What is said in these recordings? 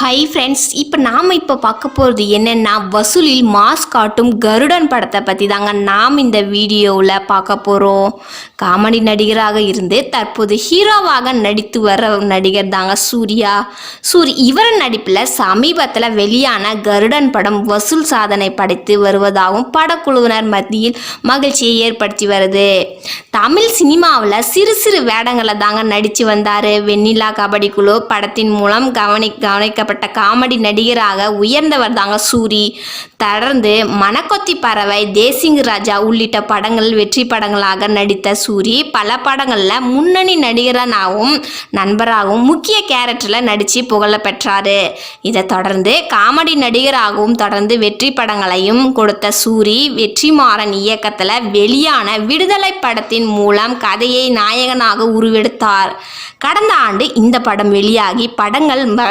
Hi friends இப்போ நாம் இப்போ பார்க்க போகிறது என்னென்னா வசூலில் மாஸ் காட்டும் கருடன் படத்தை பற்றி தாங்க நாம் இந்த வீடியோவில் பார்க்க போகிறோம் காமெடி நடிகராக இருந்து தற்போது ஹீரோவாக நடித்து வர நடிகர் தாங்க சூர்யா. சூரி இவர் நடிப்பில் சமீபத்தில் வெளியான கருடன் படம் வசூல் சாதனை படைத்து வருவதாகவும் படக்குழுவினர் மத்தியில் மகிழ்ச்சியை ஏற்படுத்தி வருது. தமிழ் சினிமாவில் சிறு சிறு வேடங்களை தாங்க நடித்து வந்தார். வெண்ணிலா கபடி குழு படத்தின் மூலம் கவனி கவனிக்க கவனிக்கப்பட்ட காமெடி நடிகராக உயர்ந்தவர் தாங்க சூரி. தொடர்ந்து மணக்கொத்தி பறவை தேசிங் ராஜா உள்ளிட்ட படங்கள் வெற்றி படங்களாக நடித்த சூரி பல படங்களில் முன்னணி நடிகரனாகவும் நண்பராகவும் முக்கிய கேரக்டரில் நடித்து புகழ பெற்றார். இதை தொடர்ந்து காமெடி நடிகராகவும் தொடர்ந்து வெற்றி படங்களையும் கொடுத்த சூரி வெற்றிமாறன் இயக்கத்தில் வெளியான விடுதலை படத்தின் மூலம் கதையை நாயகனாக உருவெடுத்தார். கடந்த ஆண்டு இந்த படம் வெளியாகி படங்கள் ம-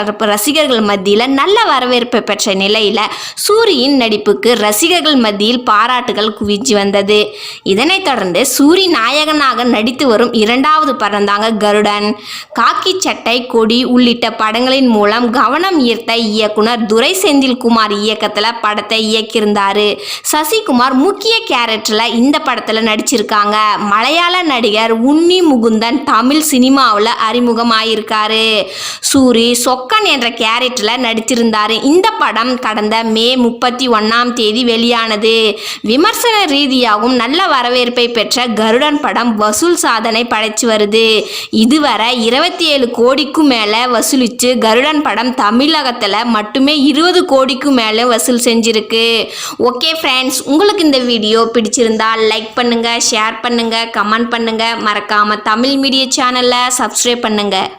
ரசிகர்கள் மத்தியில் நல்ல வரவேற்பை பெற்ற நிலையில் சூரியின் நடிப்புக்கு ரசிகர்கள் மத்தியில் பாராட்டுகள் குவிஞ்சு வந்தது. இதனைத் தொடர்ந்து சூரி நாயகனாக நடித்து வரும் இரண்டாவது படம் தாங்க கருடன். காக்கி சட்டை கொடி உள்ளிட்ட படங்களின் மூலம் கவனம் ஈர்த்த இயக்குனர் துரை செந்தில்குமார் இயக்கத்தில் படத்தை இயக்கியிருந்தார். சசிகுமார் முக்கிய கேரக்டரில் இந்த படத்தில் நடிச்சிருக்காங்க. மலையாள நடிகர் உன்னி முகுந்தன் தமிழ் சினிமாவில் அறிமுகமாயிருக்காரு. சூரி சொக்கன் என்ற கேரக்டரில் நடித்திருந்தார். இந்த படம் கடந்த மே முப்பத்தி ஒன்றாம் தேதி வெளியானது. விமர்சன ரீதியாகவும் நல்ல வரவேற்பை பெற்ற கருடன் படம் வசூல் சாதனை படைச்சு வருது. இதுவரை இருபத்தி ஏழு கோடிக்கும் மேலே வசூலித்து கருடன் படம் தமிழகத்தில் மட்டுமே இருபது கோடிக்கும் மேலே வசூல் செஞ்சிருக்கு. ஓகே ஃப்ரெண்ட்ஸ் உங்களுக்கு இந்த வீடியோ பிடிச்சிருந்தா லைக் பண்ணுங்கள் ஷேர் பண்ணுங்கள் கமெண்ட் பண்ணுங்கள் மறக்காமல் தமிழ் மீடியா சேனலை சப்ஸ்கிரைப் பண்ணுங்கள்